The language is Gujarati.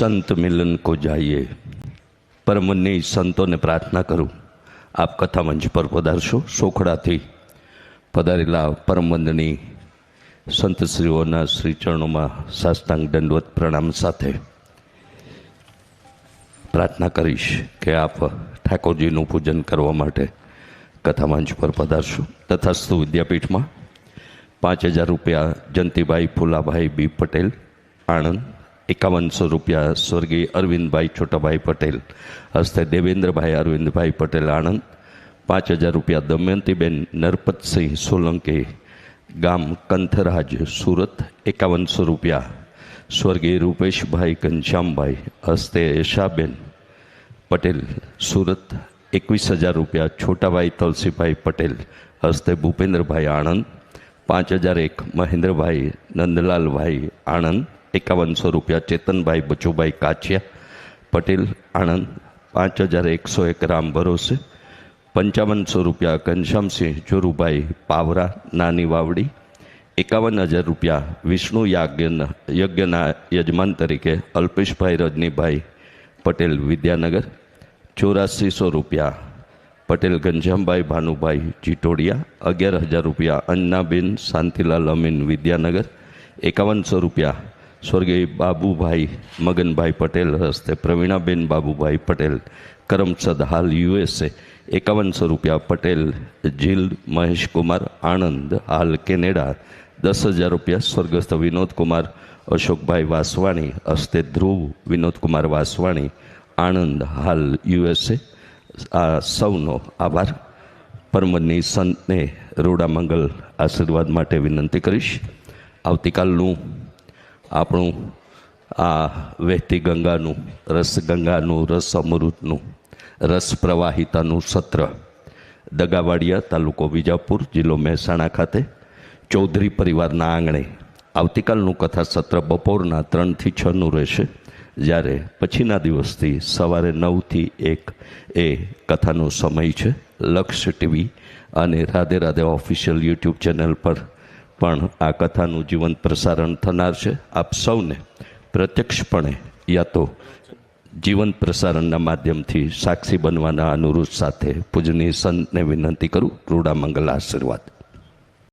સંત મિલન કો જાઈએ. પરમની સંતોને પ્રાર્થના કરું. આપ કથા મંચ પર પધારશો. સોખડાથી પધારેલા પરમવંદની સંતશ્રીઓના શ્રીચરણોમાં સાષ્ટાંગ દંડવત પ્રણામ સાથે પ્રાર્થના કરીશ કે આપ ઠાકોરજીનું પૂજન કરવા માટે કથા મંચ પર પધારશો. તથાસ્તુ વિદ્યાપીઠમાં પાંચ હજાર રૂપિયા જંતીભાઈ ફુલાભાઈ બી પટેલ, આણંદ એકાવનસો રૂપિયા સ્વર્ગીય અરવિંદભાઈ છોટાભાઈ પટેલ હસ્તે દેવેન્દ્રભાઈ અરવિંદભાઈ પટેલ આણંદ પાંચ હજાર રૂપિયા દમયંતીબેન નરપતસિંહ સોલંકી ગામ કંથરાજ સુરત એકાવનસો રૂપિયા સ્વર્ગીય રૂપેશભાઈ ઘનશ્યામભાઈ હસ્તે યશાબેન પટેલ સુરત એકવીસ હજાર રૂપિયા છોટાભાઈ તુલસીભાઈ પટેલ હસ્તે ભૂપેન્દ્રભાઈ આણંદ પાંચ હજાર એક મહેન્દ્રભાઈ નંદલાલભાઈ આણંદ એકાવનસો રૂપિયા, ચેતનભાઈ બચુભાઈ કાછિયા, પટેલ, આણંદ, પાંચ હજાર એકસો એક રામ ભરોસે, પંચાવનસો રૂપિયા ઘનશ્યામસિંહ જોરુભાઈ પાવરા, નાની વાવડી, એકાવન હજાર રૂપિયા વિષ્ણુ યાજ્ઞ યજ્ઞના યજમાન તરીકે અલ્પેશભાઈ રજનીભાઈ પટેલ વિદ્યાનગર, ચોરાસીસો રૂપિયા પટેલ ઘનશ્યામભાઈ ભાનુભાઈ જીટોડિયા, અગિયાર હજાર રૂપિયા અન્નાબેન શાંતિલાલ અમીન વિદ્યાનગર, એકાવનસો રૂપિયા સ્વર્ગીય બાબુભાઈ મગનભાઈ પટેલ હસ્તે, પ્રવીણાબેન બાબુભાઈ પટેલ, કરમસદ હાલ યુએસએ એકાવનસો રૂપિયા પટેલ, જીલ મહેશકુમાર આણંદ હાલ કેનેડા, દસ હજાર રૂપિયા સ્વર્ગસ્થ વિનોદકુમાર અશોકભાઈ વાસવાણી હસ્તે, ધ્રુવ વિનોદકુમાર વાસવાણી, આણંદ હાલ યુએસએ. આ સૌનો આભાર. પરમની સંતને રોડા મંગલ આશીર્વાદ માટે વિનંતી કરીશ. આવતીકાલનું આપણું આ વહેતી ગંગાનું, રસ ગંગાનું, રસ અમૃતનું, રસ પ્રવાહિતાનું સત્ર. દગાવાડિયા તાલુકો વિજાપુર, જિલ્લો મહેસાણા ખાતે ચૌધરી પરિવારના આંગણે આવતીકાલનું કથા સત્ર બપોરના ત્રણથી છનું રહેશે, જ્યારે પછીના દિવસથી સવારે નવથી એક એ કથાનો સમય છે લક્ષ્ય ટીવી અને Radhe Radhe official YouTube channel પર પણ આ કથાનું જીવંત પ્રસારણ થનાર છે. આપ સૌને પ્રત્યક્ષપણે યા તો જીવંત પ્રસારણના માધ્યમથી સાક્ષી બનવાના અનુરોધ સાથે પૂજનીય સંતને વિનંતી કરું. રૂડા મંગલ આશીર્વાદ.